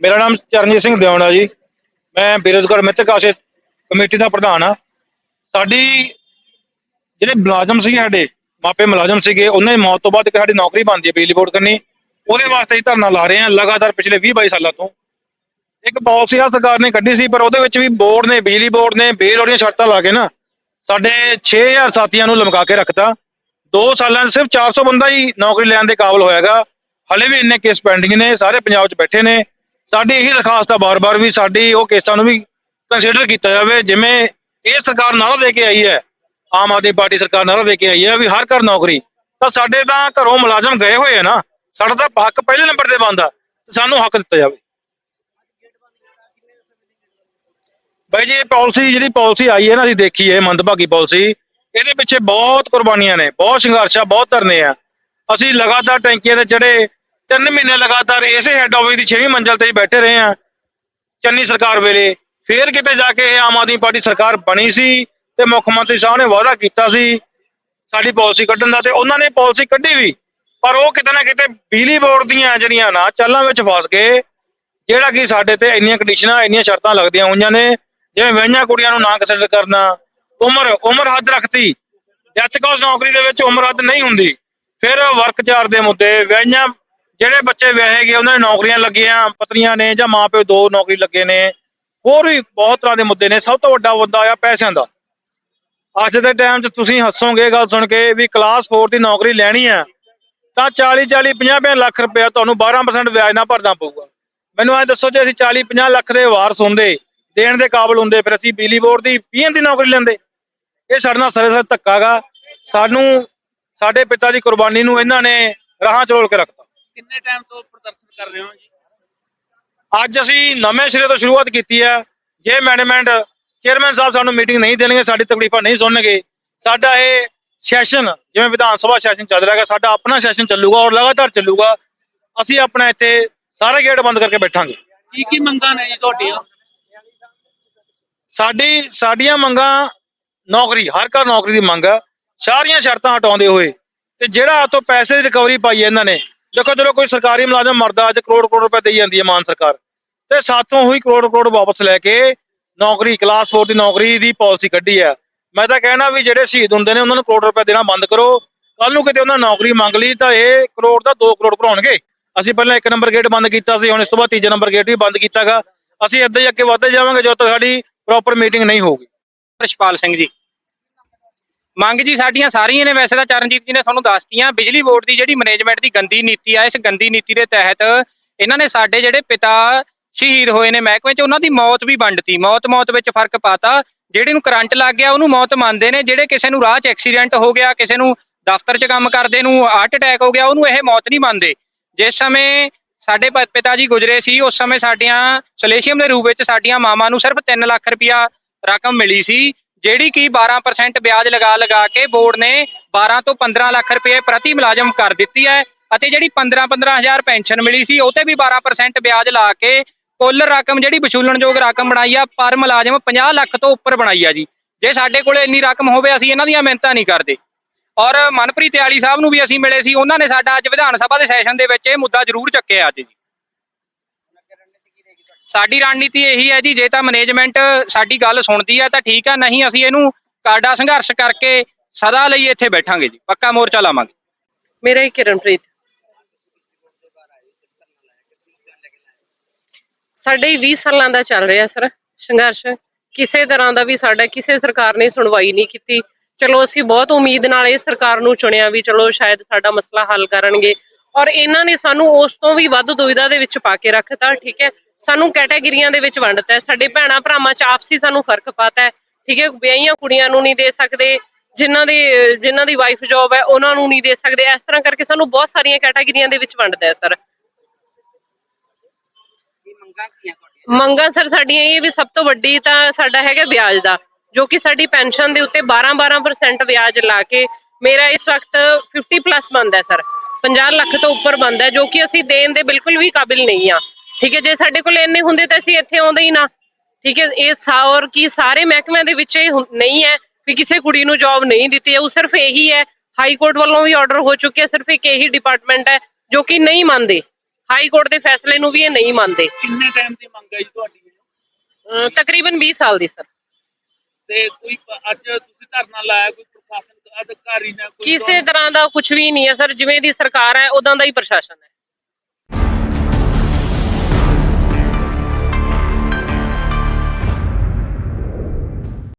ਮੇਰਾ ਨਾਮ ਚਰਨਜੀਤ ਸਿੰਘ ਦਿਉਣਾ ਜੀ। ਮੈਂ ਬੇਰੋਜ਼ਗਾਰ ਮਿੱਤਰ ਕਾਸ਼ੇ ਕਮੇਟੀ ਦਾ ਪ੍ਰਧਾਨ ਆ ਸਾਡੀ ਜਿਹੜੇ ਮੁਲਾਜ਼ਮ ਸੀ ਸਾਡੇ, ਮਾਪੇ ਮੁਲਾਜ਼ਮ ਸੀਗੇ, ਉਹਨਾਂ ਦੀ ਮੌਤ ਤੋਂ ਬਾਅਦ ਇੱਕ ਸਾਡੀ ਨੌਕਰੀ ਬਣਦੀ ਹੈ ਬਿਜਲੀ ਬੋਰਡ ਕਰਨੀ ਉਹਦੇ ਵਾਸਤੇ ਹੀ ਧਰਨਾ ਲਾ ਰਹੇ ਹਾਂ ਲਗਾਤਾਰ ਪਿਛਲੇ 20 22 ਸਾਲਾਂ ਤੋਂ। ਇੱਕ ਪਾਲਿਸੀ ਆ ਸਰਕਾਰ ਨੇ ਕੱਢੀ ਸੀ, ਪਰ ਉਹਦੇ ਵਿੱਚ ਵੀ ਬੋਰਡ ਨੇ, ਬਿਜਲੀ ਬੋਰਡ ਨੇ ਬੇਲੋੜੀਆਂ ਸ਼ਰਤਾਂ ਲਾ ਕੇ ਨਾ ਸਾਡੇ 6000 ਸਾਥੀਆਂ ਨੂੰ ਲਮਕਾ ਕੇ ਰੱਖਤਾ। 2 ਸਾਲਾਂ 'ਚ ਸਿਰਫ 400 ਬੰਦਾ ਹੀ ਨੌਕਰੀ ਲੈਣ ਦੇ ਕਾਬਿਲ ਹੋਇਆਗਾ। ਹਲੇ ਵੀ ਇੰਨੇ ਕੇਸ ਪੈਂਡਿੰਗ ਨੇ, ਸਾਰੇ ਪੰਜਾਬ 'ਚ ਬੈਠੇ ਨੇ। ਸਾਡੀ ਇਹੀ ਦਰਖਾਸਤ ਆ ਬਾਰ-ਬਾਰ ਵੀ, ਸਾਡੀ ਉਹ ਕੇਸਾਂ ਨੂੰ ਵੀ ਕੰਸੀਡਰ ਕੀਤਾ ਜਾਵੇ। ਜਿਵੇਂ ਇਹ ਸਰਕਾਰ ਨਾਰਾ ਦੇ ਕੇ ਆਈ ਹੈ, ਆਮ ਆਦਮੀ ਪਾਰਟੀ ਸਰਕਾਰ ਨਾਰਾ ਦੇ ਕੇ ਆਈ ਹੈ ਵੀ ਹਰ ਘਰ ਨੌਕਰੀ, ਤਾਂ ਸਾਡੇ ਤਾਂ ਘਰੋਂ ਮੁਲਾਜ਼ਮ ਗਏ ਹੋਏ ਆ ਨਾ, ਸਾਡਾ ਤਾਂ ਹੱਕ ਪਹਿਲੇ ਨੰਬਰ ਤੇ ਬਣਦਾ ਸਾਨੂੰ ਹੱਕ ਦਿੱਤਾ ਜਾਵੇ। ਬਾਈ ਜੀ, ਇਹ ਪਾਲਿਸੀ, ਜਿਹੜੀ ਪਾਲਿਸੀ ਆਈ ਹੈ ਨਾ, ਅਸੀਂ ਦੇਖੀ ਹੈ, ਮੰਦਭਾਗੀ ਪਾਲਿਸੀ, ਇਹਦੇ ਪਿੱਛੇ ਬਹੁਤ ਕੁਰਬਾਨੀਆਂ ਨੇ, ਬਹੁਤ ਸੰਘਰਸ਼ ਆ, ਬਹੁਤ ਧਰਨੇ ਆ। ਅਸੀਂ ਲਗਾਤਾਰ ਟੈਂਕੀਆਂ ਤੇ ਚੜੇ ਤਿੰਨ ਮਹੀਨੇ ਲਗਾਤਾਰ ਇਸੇ ਹੈੱਡ ਆਫਿਸ ਦੀ 6ਵੀਂ ਮੰਜ਼ਲ ਤੇ ਹੀ ਬੈਠੇ ਰਹੇ ਆ ਚੰਨੀ ਸਰਕਾਰ ਵੇਲੇ ਫੇਰ ਕਿਤੇ ਜਾ ਕੇ ਇਹ ਆਮ ਆਦਮੀ ਪਾਰਟੀ ਸਰਕਾਰ ਬਣੀ ਸੀ ਤੇ ਮੁੱਖ ਮੰਤਰੀ ਸਾਹਿਬ ਨੇ ਵਾਅਦਾ ਕੀਤਾ ਸੀ ਸਾਡੀ ਪਾਲਿਸੀ ਕੱਢਣ ਦਾ ਤੇ ਉਹਨਾਂ ਨੇ ਪਾਲਿਸੀ ਕੱਢੀ ਵੀ, ਪਰ ਉਹ ਕਿਤੇ ਨਾ ਕਿਤੇ ਬਿਜਲੀ ਬੋਰਡ ਦੀਆਂ ਜਿਹੜੀਆਂ ਨਾ ਚੱਲਾਂ ਵਿੱਚ ਫਸ ਗਏ, ਜਿਹੜਾ ਕਿ ਸਾਡੇ ਤੇ ਇੰਨੀਆਂ ਕੰਡੀਸ਼ਨਾਂ ਇੰਨੀਆਂ ਸ਼ਰਤਾਂ ਲੱਗਦੀਆਂ ਹੋਈਆਂ ਨੇ, ਜਿਵੇਂ ਵਿਆਹੀਆਂ ਕੁੜੀਆਂ ਨੂੰ ਨਾ ਕੰਸੀਡਰ ਕਰਨਾ, ਉਮਰ ਉਮਰ ਹੱਦ ਰੱਖਤੀ ਜੱਜ ਕੋਸ ਨੌਕਰੀ ਦੇ ਵਿੱਚ ਉਮਰ ਹੱਦ ਨਹੀਂ ਹੁੰਦੀ। ਫਿਰ ਵਰਕ ਚਾਰ ਦੇ ਮੁੱਦੇ, ਵਿਆਹੀਆਂ, ਜਿਹੜੇ ਬੱਚੇ ਵਿਆਹੇ ਗਏ, ਉਹਨਾਂ ਦੀ ਨੌਕਰੀਆਂ ਲੱਗੀਆਂ, ਪਤਨੀਆਂ ਨੇ ਜਾਂ ਮਾਪਿਓ ਦੋ ਨੌਕਰੀ ਲੱਗੇ ਨੇ, ਹੋਰ ਵੀ ਬਹੁਤ ਤਰ੍ਹਾਂ ਦੇ ਮੁੱਦੇ ਨੇ, ਸਭ ਤੋਂ ਵੱਡਾ ਮੁੱਦਾ ਆ ਪੈਸਿਆਂ ਦਾ। ਅੱਜ ਦੇ ਟਾਈਮ 'ਚ ਤੁਸੀਂ ਹੱਸੋਗੇ, ਗੱਲ ਸੁਣ ਕੇ ਵੀ ਕਲਾਸ 4 ਦੀ ਨੌਕਰੀ ਲੈਣੀ ਆ, ਤਾਂ 40 40 50 50 ਲੱਖ ਰੁਪਇਆ ਤੁਹਾਨੂੰ 12% ਵਿਆਜ ਨਾਲ ਭਰਨਾ ਪਊਗਾ। ਮੈਨੂੰ ਐ ਦੱਸੋ, ਜੇ ਅਸੀਂ 40 50 ਲੱਖ ਦੇ ਵਾਰਸ ਹੁੰਦੇ, ਦੇਣ ਦੇ ਕਾਬਲ ਹੁੰਦੇ, ਫਿਰ ਅਸੀਂ ਬਿਜਲੀ ਬੋਰਡ ਦੀ ਪੀਐਨ ਦੀ ਨੌਕਰੀ ਲੈਂਦੇ। ਇਹ ਸਾਡੇ ਨਾਲ ਸਰੇ ਸਰ ਧੱਕਾਗਾ ਸਾਨੂੰ ਸਾਡੇ ਪਿਤਾ ਦੀ ਕੁਰਬਾਨੀ ਨੂੰ ਇਹਨਾਂ ਨੇ ਰਾਹਾਂ ਚੋਲ ਕੇ ਰੱਖਤਾ। ਕਿੰਨੇ ਟਾਈਮ ਤੋਂ ਪ੍ਰਦਰਸ਼ਨ ਕਰ ਰਹੇ ਹੋ ਜੀ? ਅੱਜ ਅਸੀਂ ਨਵੇਂ ਸਿਰੇ ਤੋਂ ਸ਼ੁਰੂਆਤ ਕੀਤੀ ਹੈ। ਜੇ ਮੈਨੇਜਮੈਂਟ ਚੇਅਰਮੈਨ ਸਾਹਿਬ ਸਾਨੂੰ ਮੀਟਿੰਗ ਨਹੀਂ ਦੇਣਗੇ ਸਾਡੀ ਤਕਲੀਫਾਂ ਨਹੀਂ ਸੁਣਨਗੇ। ਸਾਡਾ ਇਹ ਸੈਸ਼ਨ ਜਿਵੇਂ ਵਿਧਾਨ ਸਭਾ ਸੈਸ਼ਨ ਚੱਲ ਰਿਹਾ ਹੈ ਸਾਡਾ ਆਪਣਾ ਸੈਸ਼ਨ ਚੱਲੂਗਾ ਔਰ ਲਗਾਤਾਰ ਚੱਲੂਗਾ। ਅਸੀਂ ਆਪਣਾ ਇੱਥੇ ਸਾਰੇ ਗੇਟ ਬੰਦ ਕਰਕੇ ਬੈਠਾਂਗੇ। ਕੀ ਕੀ ਮੰਗਾਂ ਨੇ ਜੀ ਤੁਹਾਡੀਆਂ? ਸਾਡੀ ਸਾਡੀਆਂ ਮੰਗਾਂ ਨੌਕਰੀ ਹਰ ਘਰ ਨੌਕਰੀ ਦੀ ਮੰਗ ਹੈ। ਸਾਰੀਆਂ ਸ਼ਰਤਾਂ ਹਟਾਉਂਦੇ ਹੋਏ ਤੇ ਜਿਹੜਾ ਆ ਪੈਸੇ ਦੀ ਰਿਕਵਰੀ ਪਾਈ ਹੈ ਇਹਨਾਂ ਨੇ, ਦੇਖੋ ਜਦੋਂ ਕੋਈ ਸਰਕਾਰੀ ਮੁਲਾਜ਼ਮ ਮਰਦਾ, ਅੱਜ ਕਰੋੜ ਕਰੋੜ ਰੁਪਏ ਦੇਈ ਜਾਂਦੀ ਹੈ ਮਾਨ ਸਰਕਾਰ। ਤੇ ਸਾਥੋਂ ਹੋਈ ਕਰੋੜ ਕਰੋੜ ਵਾਪਸ ਲੈ ਕੇ ਨੌਕਰੀ ਕਲਾਸ 4 ਦੀ ਨੌਕਰੀ ਦੀ ਪਾਲਿਸੀ ਕੱਢੀ ਹੈ। ਮੈਂ ਤਾਂ ਕਹਿਣਾ ਵੀ ਜਿਹੜੇ ਸ਼ਹੀਦ ਹੁੰਦੇ ਨੇ, ਉਹਨਾਂ ਨੂੰ ਕਰੋੜ ਰੁਪਏ ਦੇਣਾ ਬੰਦ ਕਰੋ। ਕੱਲ ਨੂੰ ਕਿਤੇ ਉਹਨਾਂ ਨੌਕਰੀ ਮੰਗ ਲਈ ਤਾਂ ਇਹ ਕਰੋੜ ਦਾ 2 ਕਰੋੜ ਭਰਾਉਣਗੇ। ਅਸੀਂ ਪਹਿਲਾਂ ਇੱਕ ਨੰਬਰ ਗੇਟ ਬੰਦ ਕੀਤਾ ਸੀ, ਹੁਣ ਇਸ ਤੋਂ ਬਾਅਦ ਤੀਜਾ ਨੰਬਰ ਗੇਟ ਵੀ ਬੰਦ ਕੀਤਾਗਾ। ਅਸੀਂ ਇੱਦਾਂ ਹੀ ਅੱਗੇ ਵਧਦੇ ਜਾਵਾਂਗੇ ਜਦੋਂ ਤੱਕ ਸਾਡੀ ਪ੍ਰੋਪਰ ਮੀਟਿੰਗ ਨਹੀਂ ਹੋਊਗੀ। ਰਸ਼ਪਾਲ ਸਿੰਘ ਜੀ। ਮੰਗ ਜੀ ਸਾਡੀਆਂ ਸਾਰੀਆਂ ਨੇ, ਵੈਸੇ ਤਾਂ ਚਰਨਜੀਤ ਜੀ ਨੇ ਤੁਹਾਨੂੰ ਦੱਸਤੀਆਂ, ਬਿਜਲੀ ਬੋਰਡ ਦੀ ਜਿਹੜੀ ਮੈਨੇਜਮੈਂਟ ਦੀ ਗੰਦੀ ਨੀਤੀ ਆ, ਇਸ ਗੰਦੀ ਨੀਤੀ ਦੇ ਤਹਿਤ ਇਹਨਾਂ ਨੇ ਸਾਡੇ ਜਿਹੜੇ ਪਿਤਾ ਸ਼ਹੀਦ ਹੋਏ ਨੇ ਮਹਿਕਮੇ 'ਚ, ਉਹਨਾਂ ਦੀ ਮੌਤ ਵੀ ਵੰਡਤੀ ਮੌਤ ਮੌਤ ਵਿੱਚ ਫ਼ਰਕ ਪਾਤਾ। ਜਿਹੜੇ ਨੂੰ ਕਰੰਟ ਲੱਗ ਗਿਆ, ਉਹਨੂੰ ਮੌਤ ਮੰਨਦੇ ਨੇ। ਜਿਹੜੇ ਕਿਸੇ ਨੂੰ ਰਾਹ 'ਚ ਐਕਸੀਡੈਂਟ ਹੋ ਗਿਆ, ਕਿਸੇ ਨੂੰ ਦਫ਼ਤਰ 'ਚ ਕੰਮ ਕਰਦੇ ਨੂੰ ਹਾਰਟ ਅਟੈਕ ਹੋ ਗਿਆ, ਉਹਨੂੰ ਇਹ ਮੌਤ ਨਹੀਂ ਮੰਨਦੇ। ਜਿਸ ਸਮੇਂ ਸਾਡੇ ਪ- ਪਿਤਾ ਜੀ ਗੁਜਰੇ ਸੀ, ਉਸ ਸਮੇਂ ਸਾਡੀਆਂ ਸਲੇਸ਼ੀਅਮ ਦੇ ਰੂਪ ਵਿੱਚ ਸਾਡੀਆਂ ਮਾਵਾਂ ਨੂੰ ਸਿਰਫ 3 ਲੱਖ ਰੁਪਇਆ ਰਕਮ ਮਿਲੀ ਸੀ। ਜਿਹੜੀ ਕਿ 12% ਵਿਆਜ ਲਗਾ ਲਗਾ ਕੇ ਬੋਰਡ ਨੇ 12 ਤੋਂ 15 ਲੱਖ ਰੁਪਏ ਪ੍ਰਤੀ ਮੁਲਾਜ਼ਮ ਕਰ ਦਿੱਤੀ ਹੈ ਅਤੇ ਜਿਹੜੀ 15 15000 ਪੈਨਸ਼ਨ ਮਿਲੀ ਸੀ, ਉਹ ਤੇ ਵੀ 12% ਵਿਆਜ ਲਾ ਕੇ ਕੁੱਲ ਰਕਮ ਜਿਹੜੀ ਵਸੂਲਣਯੋਗ ਰਕਮ ਬਣਾਈ ਆ, ਪਰ ਮੁਲਾਜ਼ਮ 50 ਲੱਖ ਤੋਂ ਉੱਪਰ ਬਣਾਈ ਆ ਜੀ। ਜੇ ਸਾਡੇ ਕੋਲੇ ਇੰਨੀ ਰਕਮ ਹੋਵੇ, ਅਸੀਂ ਇਹਨਾਂ ਦੀਆਂ ਮਿਹਨਤਾਂ ਨਹੀਂ ਕਰਦੇ। ਔਰ ਮਨਪ੍ਰੀਤ ਆਲੀ ਸਾਹਿਬ ਨੂੰ ਵੀ ਅਸੀਂ ਮਿਲੇ ਸੀ, ਉਹਨਾਂ ਨੇ ਸਾਡਾ ਅੱਜ ਵਿਧਾਨ ਸਭਾ ਦੇ ਸੈਸ਼ਨ ਦੇ ਵਿੱਚ ਇਹ ਮੁੱਦਾ ਜ਼ਰੂਰ ਚੱਕਿਆ ਅੱਜ ਜੀ। ਸਾਡੀ ਰਣਨੀਤੀ ਇਹੀ ਹੈ ਜੀ, ਜੇ ਤਾਂ ਮੈਨੇਜਮੈਂਟ ਸਾਡੀ ਗੱਲ ਸੁਣਦੀ ਹੈ ਤਾਂ ਠੀਕ ਹੈ, ਨਹੀਂ ਅਸੀਂ ਇਹਨੂੰ ਕਾਡਾ ਸੰਘਰਸ਼ ਕਰਕੇ ਸਦਾ ਲਈ ਇੱਥੇ ਬੈਠਾਂਗੇ ਜੀ, ਪੱਕਾ ਮੋਰਚਾ ਲਾਵਾਂਗੇ। ਮੇਰਾ ਹੀ ਕਿਰਨਪ੍ਰੀਤ। ਸਾਡੇ 20 ਸਾਲਾਂ ਦਾ ਚੱਲ ਰਿਹਾ ਸਰ ਸੰਘਰਸ਼। ਕਿਸੇ ਤਰ੍ਹਾਂ ਦਾ ਵੀ ਸਾਡਾ, ਕਿਸੇ ਸਰਕਾਰ ਨੇ ਸੁਣਵਾਈ ਨਹੀਂ ਕੀਤੀ। ਚਲੋ ਅਸੀਂ ਬਹੁਤ ਉਮੀਦ ਨਾਲ ਇਹ ਸਰਕਾਰ ਨੂੰ ਚੁਣਿਆ ਵੀ ਚਲੋ ਸ਼ਾਇਦ ਸਾਡਾ ਮਸਲਾ ਹੱਲ ਕਰਨਗੇ। ਔਰ ਇਹਨਾਂ ਨੇ ਸਾਨੂੰ ਉਸ ਤੋਂ ਵੀ ਵੱਧ ਦੁਵਿਧਾ ਦੇ ਵਿੱਚ ਪਾ ਕੇ ਰੱਖਤਾ, ਠੀਕ ਹੈ। ਸਾਨੂੰ ਕੈਟਾਗਰੀਆਂ ਦੇ ਵਿੱਚ ਵੰਡਤਾ ਹੈ। ਸਾਡੇ ਭੈਣਾ ਭਰਾਵਾਂ 'ਚ ਆਪਸੀ ਸਾਨੂੰ ਫ਼ਰਕ ਪਾਤਾ ਹੈ। ਠੀਕ ਹੈ ਵਿਆਹੀਆਂ ਕੁੜੀਆਂ ਨੂੰ ਨਹੀਂ ਦੇ ਸਕਦੇ ਜਿਨ੍ਹਾਂ ਦੀ ਜਿਨ੍ਹਾਂ ਦੀ ਵਾਈਫ ਜੌਬ ਹੈ ਉਹਨਾਂ ਨੂੰ ਨਹੀਂ ਦੇ ਸਕਦੇ। ਇਸ ਤਰ੍ਹਾਂ ਕਰਕੇ ਸਾਨੂੰ ਬਹੁਤ ਸਾਰੀਆਂ ਕੈਟਾਗਰੀਆਂ ਦੇ ਵਿੱਚ ਵੰਡਦਾ ਹੈ ਸਰ। ਮੰਗਾਂ ਸਰ ਸਾਡੀਆਂ ਇਹ ਵੀ ਸਭ ਤੋਂ ਵੱਡੀ ਤਾਂ ਸਾਡਾ ਹੈਗਾ ਵਿਆਜ ਦਾ ਜੋ ਕਿ ਸਾਡੀ ਪੈਨਸ਼ਨ ਦੇ ਉੱਤੇ 12-12% ਵਿਆਜ ਲਾ ਕੇ ਮੇਰਾ ਇਸ ਵਕਤ 50 ਪਲੱਸ ਬਣਦਾ ਹੈ ਸਰ। 50 ਲੱਖ ਤੋਂ ਉੱਪਰ ਬਣਦਾ ਹੈ ਜੋ ਕਿ ਅਸੀਂ ਦੇਣ ਦੇ ਬਿਲਕੁਲ ਵੀ ਕਾਬਿਲ ਨਹੀਂ ਆ ਠੀਕ ਹੈ ਜੇ ਸਾਡੇ ਕੋਲ ਇੰਨੇ ਹੁੰਦੇ ਤਾਂ ਅਸੀਂ ਇੱਥੇ ਆਉਂਦੇ ਹੀ ਨਾ। ਠੀਕ ਹੈ ਇਹ ਔਰ ਕੀ ਸਾਰੇ ਮਹਿਕਮਿਆਂ ਦੇ ਵਿੱਚ ਇਹ ਨਹੀਂ ਹੈ ਵੀ ਕਿਸੇ ਕੁੜੀ ਨੂੰ ਜੌਬ ਨਹੀਂ ਦਿੱਤੀ ਹੈ ਉਹ ਸਿਰਫ ਇਹੀ ਹੈ ਹਾਈ ਕੋਰਟ ਵੱਲੋਂ ਵੀ ਆਰਡਰ ਹੋ ਚੁੱਕਿਆ ਸਿਰਫ ਇੱਕ ਇਹੀ ਡਿਪਾਰਟਮੈਂਟ ਹੈ ਜੋ ਕਿ ਨਹੀਂ ਮੰਨਦੇ। ਹਾਈ ਕੋਰਟ ਦੇ ਫੈਸਲੇ ਨੂੰ ਵੀ ਇਹ ਨਹੀਂ ਮੰਨਦੇ। ਕਿੰਨੇ ਟਾਈਮ ਦੀ ਮੰਗ ਤੁਹਾਡੀ? ਵੱਲੋਂ? ਤਕਰੀਬਨ 20 ਸਾਲ ਦੀ ਸਰ। ਤੇ ਕੋਈ ਅੱਜ ਤੁਸੀਂ ਧਰਨਾ ਲਾਇਆ ਕੋਈ ਪ੍ਰਸ਼ਾਸਨ ਅਧਿਕਾਰੀ ਨਾ ਕੋਈ ਕਿਸੇ ਤਰ੍ਹਾਂ ਦਾ ਕੁਝ ਵੀ ਨਹੀਂ ਹੈ ਸਰ। ਜਿਵੇਂ ਦੀ ਸਰਕਾਰ ਹੈ ਉਦਾਂ ਦਾ ਹੀ ਪ੍ਰਸ਼ਾਸਨ ਹੈ।